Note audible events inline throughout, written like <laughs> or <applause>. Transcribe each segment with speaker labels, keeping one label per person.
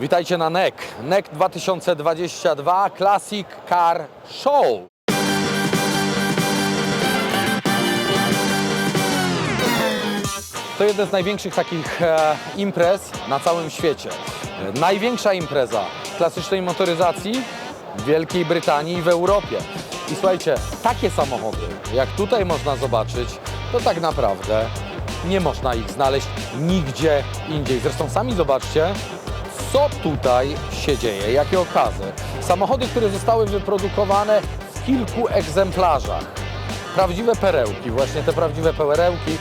Speaker 1: Witajcie na NEC. NEC 2022 Classic Car Show. To jeden z największych takich e, imprez na całym świecie. Największa impreza klasycznej motoryzacji w Wielkiej Brytanii i w Europie. I słuchajcie, takie samochody, jak tutaj można zobaczyć, to tak naprawdę nie można ich znaleźć nigdzie indziej. Zresztą sami zobaczcie, co tutaj się dzieje, jakie okazy. Samochody, które zostały wyprodukowane w kilku egzemplarzach. Prawdziwe perełki, właśnie te prawdziwe perełki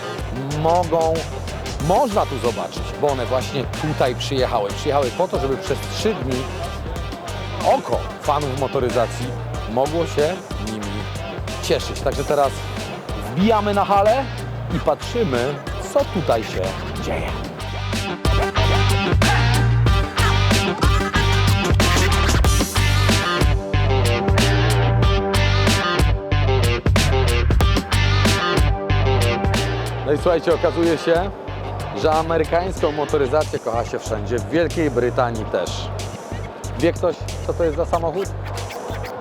Speaker 1: mogą, można tu zobaczyć, bo one właśnie tutaj przyjechały. Przyjechały po to, żeby przez trzy dni oko fanów motoryzacji mogło się nimi cieszyć. Także teraz wbijamy na halę i patrzymy, co tutaj się dzieje. No i słuchajcie, okazuje się, że amerykańską motoryzację kocha się wszędzie, w Wielkiej Brytanii też. Wie ktoś, co to jest za samochód?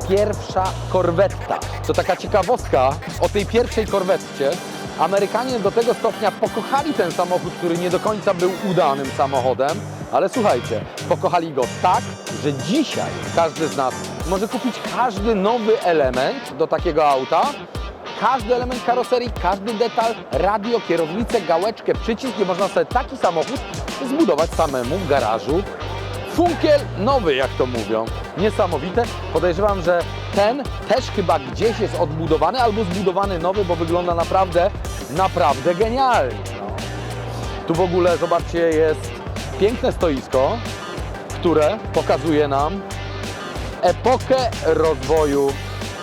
Speaker 1: Pierwsza korwetta. To taka ciekawostka o tej pierwszej korwetcie. Amerykanie do tego stopnia pokochali ten samochód, który nie do końca był udanym samochodem, ale słuchajcie, pokochali go tak, że dzisiaj każdy z nas może kupić każdy nowy element do takiego auta, każdy element karoserii, każdy detal, radio, kierownicę, gałeczkę, przycisk i można sobie taki samochód zbudować samemu w garażu. Funkiel nowy, jak to mówią. Niesamowite. Podejrzewam, że ten też chyba gdzieś jest odbudowany albo zbudowany nowy, bo wygląda naprawdę, naprawdę genialnie. No. Tu w ogóle, zobaczcie, jest piękne stoisko, które pokazuje nam epokę rozwoju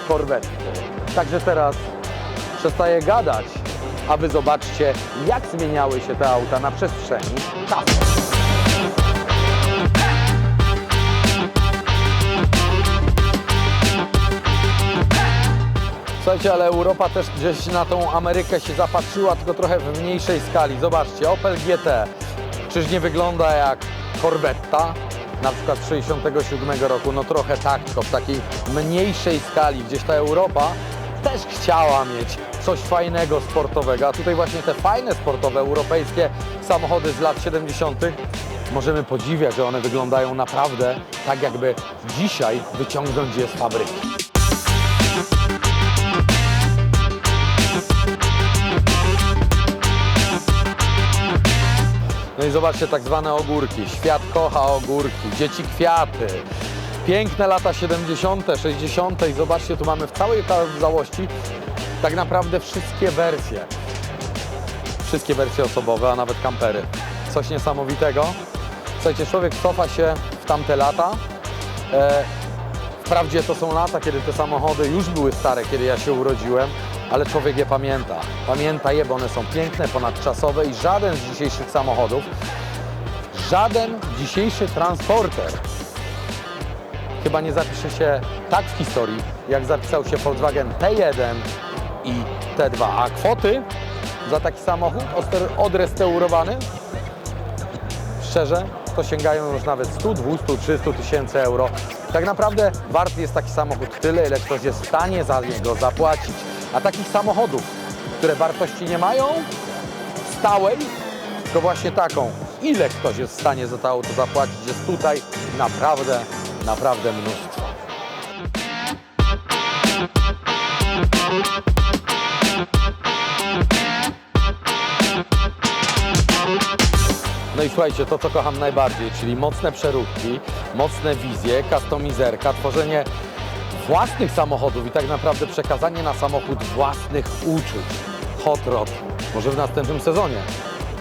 Speaker 1: korwety. Także teraz przestaję gadać, a wy zobaczcie, jak zmieniały się te auta na przestrzeni czasu. Słuchajcie, ale Europa też gdzieś na tą Amerykę się zapatrzyła, tylko trochę w mniejszej skali. Zobaczcie, Opel GT. Czyż nie wygląda jak Corvetta? Na przykład z 67 roku, no trochę tak, tylko w takiej mniejszej skali. Gdzieś ta Europa też chciała mieć coś fajnego, sportowego. A tutaj właśnie te fajne, sportowe, europejskie samochody z lat 70. możemy podziwiać, że one wyglądają naprawdę tak, jakby dzisiaj wyciągnąć je z fabryki. No i zobaczcie tak zwane ogórki. Świat kocha ogórki, dzieci kwiaty. Piękne lata 70., 60. i zobaczcie, tu mamy w całej całości tak naprawdę wszystkie wersje. Wszystkie wersje osobowe, a nawet kampery. Coś niesamowitego. Słuchajcie, człowiek cofa się w tamte lata. E, Wprawdzie to są lata, kiedy te samochody już były stare, kiedy ja się urodziłem, ale człowiek je pamięta. Pamięta je, bo one są piękne, ponadczasowe i żaden z dzisiejszych samochodów, żaden dzisiejszy transporter chyba nie zapisze się tak w historii, jak zapisał się Volkswagen T1 i T2. A kwoty za taki samochód odrestaurowany szczerze, to sięgają już nawet 100, 200, 300 tysięcy euro. Tak naprawdę wart jest taki samochód tyle, ile ktoś jest w stanie za niego zapłacić. A takich samochodów, które wartości nie mają stałej, to właśnie taką, ile ktoś jest w stanie za to auto zapłacić, jest tutaj naprawdę, naprawdę mnóstwo. Słuchajcie, to co kocham najbardziej, czyli mocne przeróbki, mocne wizje, customizerka, tworzenie własnych samochodów i tak naprawdę przekazanie na samochód własnych uczuć. Hot Rod. Może w następnym sezonie.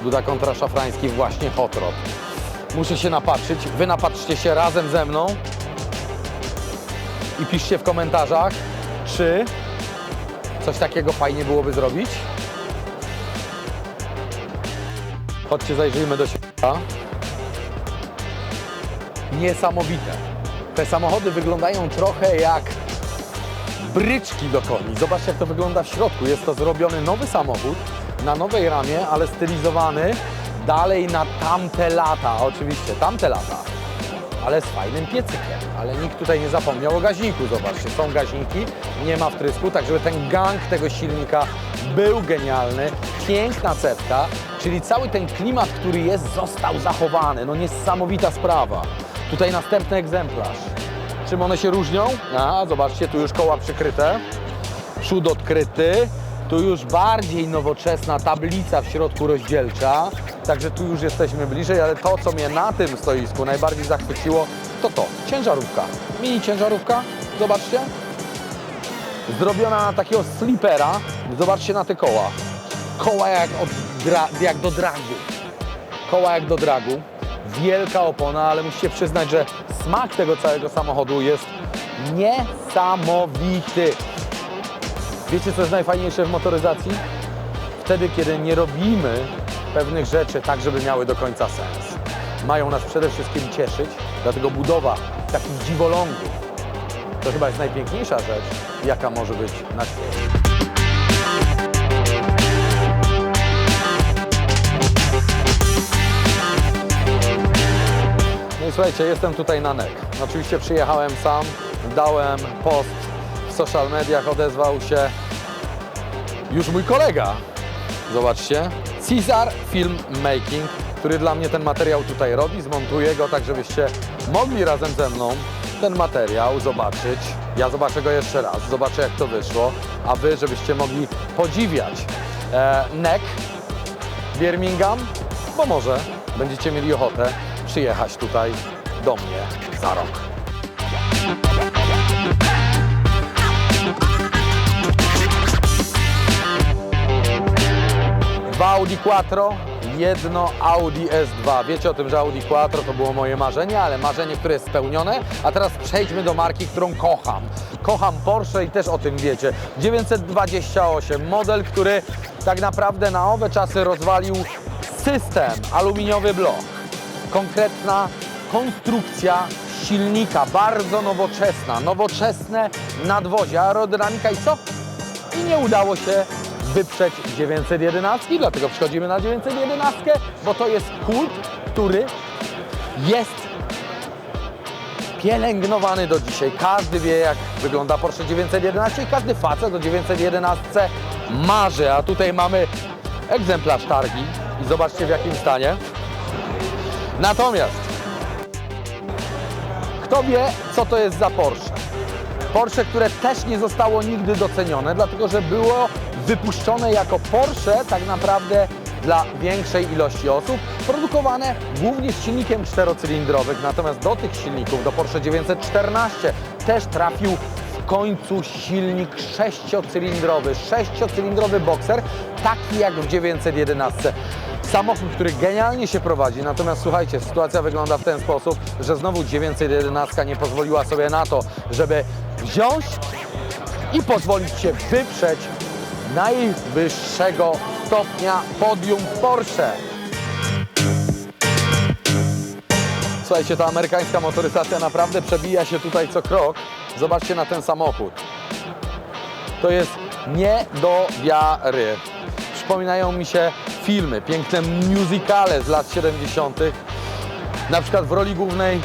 Speaker 1: Duda kontra Szafrański właśnie Hot Rod. Muszę się napatrzyć, wy napatrzcie się razem ze mną i piszcie w komentarzach, czy coś takiego fajnie byłoby zrobić. Chodźcie, zajrzyjmy do środka. Niesamowite. Te samochody wyglądają trochę jak bryczki do koni. Zobaczcie, jak to wygląda w środku. Jest to zrobiony nowy samochód na nowej ramie, ale stylizowany dalej na tamte lata. Oczywiście, tamte lata. Ale z fajnym piecykiem. Ale nikt tutaj nie zapomniał o gaźniku, zobaczcie, są gaźniki, nie ma wtrysku, tak żeby ten gang tego silnika był genialny. Piękna cewka, czyli cały ten klimat, który jest, został zachowany. No niesamowita sprawa. Tutaj następny egzemplarz. Czym one się różnią? A, zobaczcie, tu już koła przykryte, przód odkryty, tu już bardziej nowoczesna tablica w środku rozdzielcza, także tu już jesteśmy bliżej, ale to, co mnie na tym stoisku najbardziej zachwyciło, to to, ciężarówka. Mini ciężarówka, zobaczcie, zrobiona na takiego slipera, zobaczcie na te koła. Koła jak, jak do dragu. Koła jak do dragu. Wielka opona, ale musicie przyznać, że smak tego całego samochodu jest niesamowity. Wiecie, co jest najfajniejsze w motoryzacji? Wtedy, kiedy nie robimy pewnych rzeczy tak, żeby miały do końca sens. Mają nas przede wszystkim cieszyć, dlatego budowa takich dziwolągów to chyba jest najpiękniejsza rzecz, jaka może być na świecie. No i słuchajcie, jestem tutaj na NEC. Oczywiście przyjechałem sam, dałem post w social mediach, odezwał się już mój kolega. Zobaczcie, Caesar Film Making, który dla mnie ten materiał tutaj robi, zmontuje go tak, żebyście mogli razem ze mną ten materiał zobaczyć. Ja zobaczę go jeszcze raz, zobaczę jak to wyszło, a wy, żebyście mogli podziwiać e, NEC Birmingham, bo może będziecie mieli ochotę przyjechać tutaj do mnie za rok. Audi Quattro, jedno Audi S2. Wiecie o tym, że Audi Quattro to było moje marzenie, ale marzenie, które jest spełnione. A teraz przejdźmy do marki, którą kocham. Kocham Porsche i też o tym wiecie. 928, model, który tak naprawdę na owe czasy rozwalił system aluminiowy blok. Konkretna konstrukcja silnika, bardzo nowoczesna, nowoczesne nadwozie, aerodynamika i co? i nie udało się wyprzeć 911, dlatego przechodzimy na 911, bo to jest kult, który jest pielęgnowany do dzisiaj. Każdy wie, jak wygląda Porsche 911 i każdy facet o 911 marzy, a tutaj mamy egzemplarz targi i zobaczcie w jakim stanie. Natomiast kto wie, co to jest za Porsche? Porsche, które też nie zostało nigdy docenione, dlatego że było wypuszczone jako Porsche tak naprawdę dla większej ilości osób, produkowane głównie z silnikiem czterocylindrowym. Natomiast do tych silników, do Porsche 914 też trafił w końcu silnik sześciocylindrowy, sześciocylindrowy bokser, taki jak w 911. Samochód, który genialnie się prowadzi, natomiast słuchajcie, sytuacja wygląda w ten sposób, że znowu 911 nie pozwoliła sobie na to, żeby wziąć i pozwolić się wyprzeć najwyższego stopnia podium Porsche. Słuchajcie, ta amerykańska motoryzacja naprawdę przebija się tutaj co krok. Zobaczcie na ten samochód. To jest nie do wiary. Przypominają mi się filmy, piękne musicale z lat 70. Na przykład w roli głównej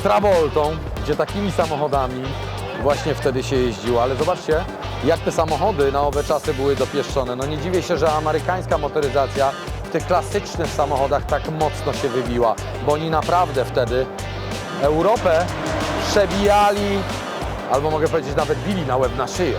Speaker 1: z Travoltą, gdzie takimi samochodami właśnie wtedy się jeździło. Ale zobaczcie, jak te samochody na owe czasy były dopieszczone. No nie dziwię się, że amerykańska motoryzacja w tych klasycznych samochodach tak mocno się wybiła, bo oni naprawdę wtedy Europę przebijali, albo mogę powiedzieć nawet bili na łeb na szyję.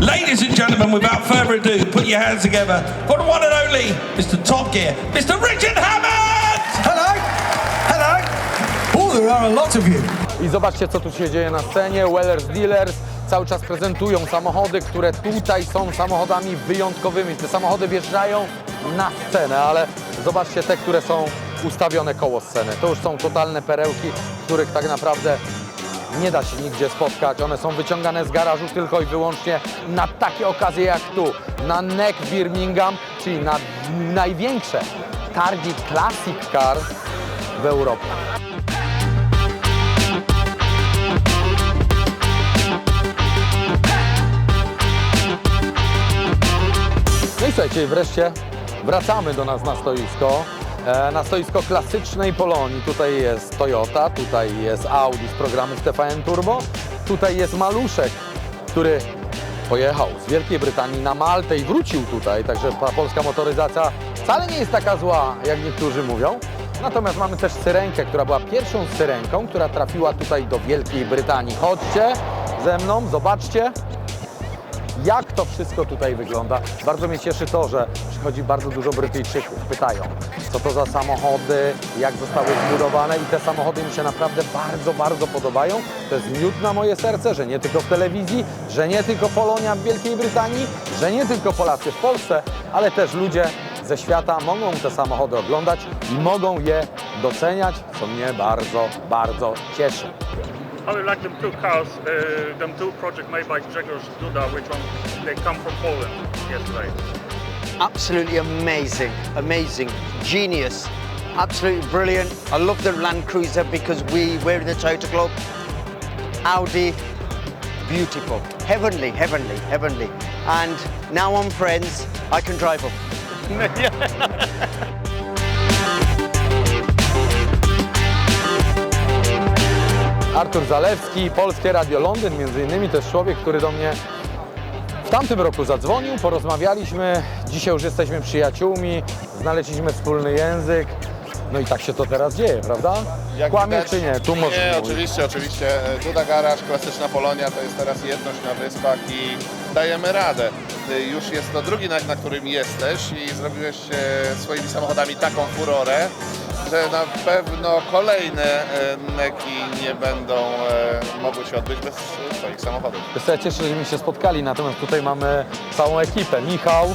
Speaker 2: Ladies and gentlemen, without further ado, put your hands together for one Mr. Top Gear, Mr. Richard Hammond!
Speaker 3: Hello! Hello! Oh, there are a lot of you.
Speaker 1: I zobaczcie, co tu się dzieje na scenie. Wellers Dealers cały czas prezentują samochody, które tutaj są samochodami wyjątkowymi. Te samochody wjeżdżają na scenę, ale zobaczcie te, które są ustawione koło sceny. To już są totalne perełki, których tak naprawdę nie da się nigdzie spotkać. One są wyciągane z garażu tylko i wyłącznie na takie okazje jak tu, na NEC Birmingham, czyli na największe targi Classic Car w Europie. No i słuchajcie, wreszcie wracamy do nas na stoisko. E, Na stoisko klasycznej Polonii. Tutaj jest Toyota, tutaj jest Audi z programów TVN Turbo, tutaj jest Maluszek, który pojechał z Wielkiej Brytanii na Maltę i wrócił tutaj, także ta polska motoryzacja wcale nie jest taka zła, jak niektórzy mówią. Natomiast mamy też Syrenkę, która była pierwszą Syrenką, która trafiła tutaj do Wielkiej Brytanii. Chodźcie ze mną, zobaczcie, jak to wszystko tutaj wygląda. Bardzo mnie cieszy to, że przychodzi bardzo dużo Brytyjczyków. Pytają, co to za samochody, jak zostały zbudowane i te samochody mi się naprawdę bardzo, bardzo podobają. To jest miód na moje serce, że nie tylko w telewizji, że nie tylko Polonia w Wielkiej Brytanii, że nie tylko Polacy w Polsce, ale też ludzie ze świata mogą te samochody oglądać i mogą je doceniać, co mnie bardzo, bardzo cieszy.
Speaker 4: I would like them two cars, uh, them two projects made by Grzegorz Duda, which one they come from Poland yesterday.
Speaker 5: absolutely amazing, amazing, genius, absolutely brilliant. I love the Land Cruiser because we we're in the Toyota Club. Audi, beautiful, heavenly, heavenly, heavenly. And now I'm friends. I can drive them. <laughs>
Speaker 1: Artur Zalewski, Polskie Radio Londyn, między innymi to jest człowiek, który do mnie w tamtym roku zadzwonił, porozmawialiśmy, dzisiaj już jesteśmy przyjaciółmi, znaleźliśmy wspólny język, no i tak się to teraz dzieje, prawda?
Speaker 6: Jak
Speaker 1: Kłamie
Speaker 6: widać-
Speaker 1: czy nie? Tu może
Speaker 6: Nie, oczywiście, oczywiście. Duda Garaż, klasyczna Polonia, to jest teraz jedność na wyspach i dajemy radę. Y, Już jest to drugi na, na którym jesteś i zrobiłeś e, swoimi samochodami taką furorę, że na pewno kolejne e, neki nie będą e, mogły się odbyć bez e, swoich samochodów.
Speaker 1: Wiesz co, Ja cieszę, że mi się spotkali, natomiast tutaj mamy całą ekipę. Michał,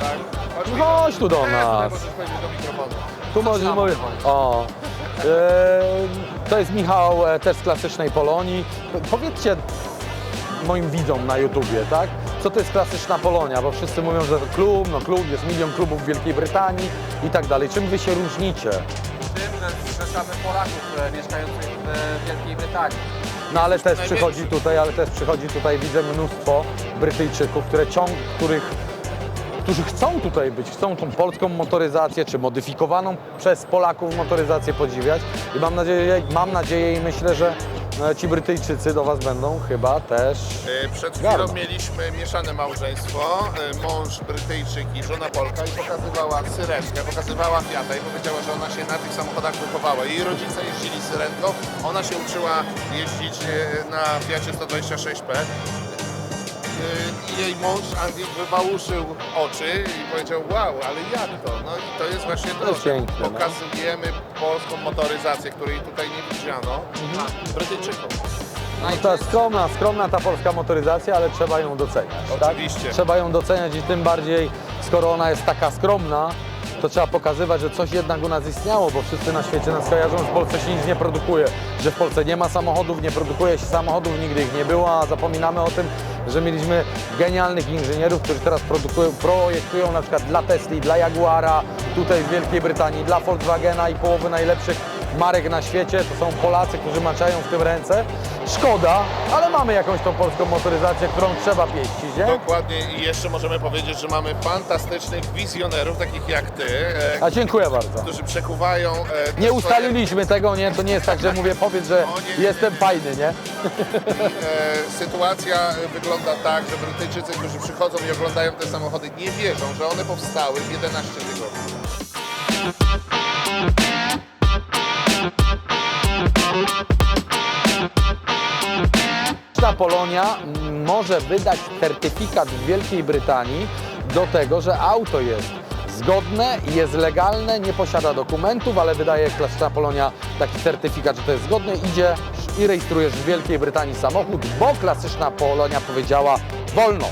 Speaker 6: Tak?
Speaker 1: chodź tu do nas.
Speaker 6: Do mikrofonu.
Speaker 1: Tu możesz mówić. O. E, to jest Michał e, też z klasycznej Polonii. Powiedzcie moim widzom na YouTubie, tak? Co to jest klasyczna Polonia? Bo wszyscy mówią, że to klub, no klub, jest milion klubów w Wielkiej Brytanii i tak dalej. Czym wy się różnicie?
Speaker 7: tym, że zrzeszamy Polaków e, mieszkających w Wielkiej Brytanii.
Speaker 1: No ale też przychodzi tutaj, ale też przychodzi tutaj, widzę mnóstwo Brytyjczyków, które ciąg, których, którzy chcą tutaj być, chcą tą polską motoryzację, czy modyfikowaną przez Polaków motoryzację podziwiać. I mam nadzieję, mam nadzieję i myślę, że e, ci Brytyjczycy do Was będą chyba też
Speaker 6: E, Przed chwilą mieliśmy mieszane małżeństwo, e, mąż Brytyjczyk i żona Polka i pokazywała syrenkę, pokazywała Fiata i powiedziała, że ona się na tych samochodach wychowała. Jej rodzice jeździli syrenką, ona się uczyła jeździć e, na Fiacie 126P. I Jej mąż Andy wybałuszył oczy i powiedział, wow, ale jak to? No i to jest właśnie to, że
Speaker 1: piękne, no.
Speaker 6: pokazujemy polską motoryzację, której tutaj nie widziano, Brytyjczykom.
Speaker 1: No ta skromna, skromna ta polska motoryzacja, ale trzeba ją doceniać.
Speaker 6: Oczywiście.
Speaker 1: Tak? Trzeba ją doceniać i tym bardziej, skoro ona jest taka skromna, to trzeba pokazywać, że coś jednak u nas istniało, bo wszyscy na świecie nas kojarzą, że w Polsce się nic nie produkuje, że w Polsce nie ma samochodów, nie produkuje się samochodów, nigdy ich nie było, a zapominamy o tym, że mieliśmy genialnych inżynierów, którzy teraz produkują, projektują na przykład dla Tesli, dla Jaguara, tutaj w Wielkiej Brytanii, dla Volkswagena i połowy najlepszych marek na świecie. To są Polacy, którzy maczają w tym ręce. Szkoda, ale mamy jakąś tą polską motoryzację, którą trzeba pieścić, nie?
Speaker 6: Dokładnie i jeszcze możemy powiedzieć, że mamy fantastycznych wizjonerów, takich jak Ty, e,
Speaker 1: A dziękuję bardzo.
Speaker 6: którzy przekuwają... e,
Speaker 1: Nie
Speaker 6: swoje-
Speaker 1: ustaliliśmy tego, nie? To nie jest tak, że mówię, powiedz, że
Speaker 6: O, nie, nie,
Speaker 1: jestem fajny, nie?
Speaker 6: E, sytuacja wygląda tak, że Brytyjczycy, którzy przychodzą i oglądają te samochody, nie wierzą, że one powstały w 11 tygodni.
Speaker 1: Polonia może wydać certyfikat w Wielkiej Brytanii do tego, że auto jest zgodne, jest legalne, nie posiada dokumentów, ale wydaje klasyczna Polonia taki certyfikat, że to jest zgodne, idzie i rejestrujesz w Wielkiej Brytanii samochód, bo klasyczna Polonia powiedziała wolno.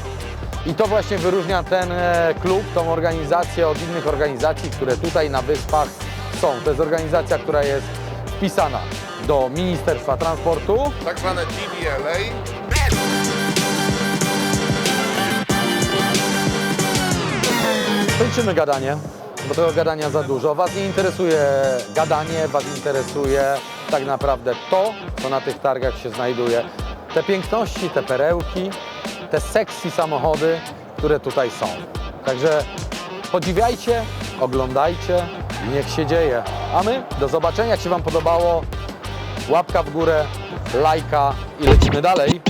Speaker 1: I to właśnie wyróżnia ten e, klub, tą organizację od innych organizacji, które tutaj na Wyspach są. To jest organizacja, która jest wpisana do Ministerstwa Transportu,
Speaker 6: Tak zwane DVLA.
Speaker 1: Kończymy gadanie, bo tego gadania za dużo. Was nie interesuje gadanie, Was interesuje tak naprawdę to, co na tych targach się znajduje. Te piękności, te perełki, te sexy samochody, które tutaj są. Także podziwiajcie, oglądajcie niech się dzieje. A my do zobaczenia, jak się Wam podobało. Łapka w górę, lajka i lecimy dalej.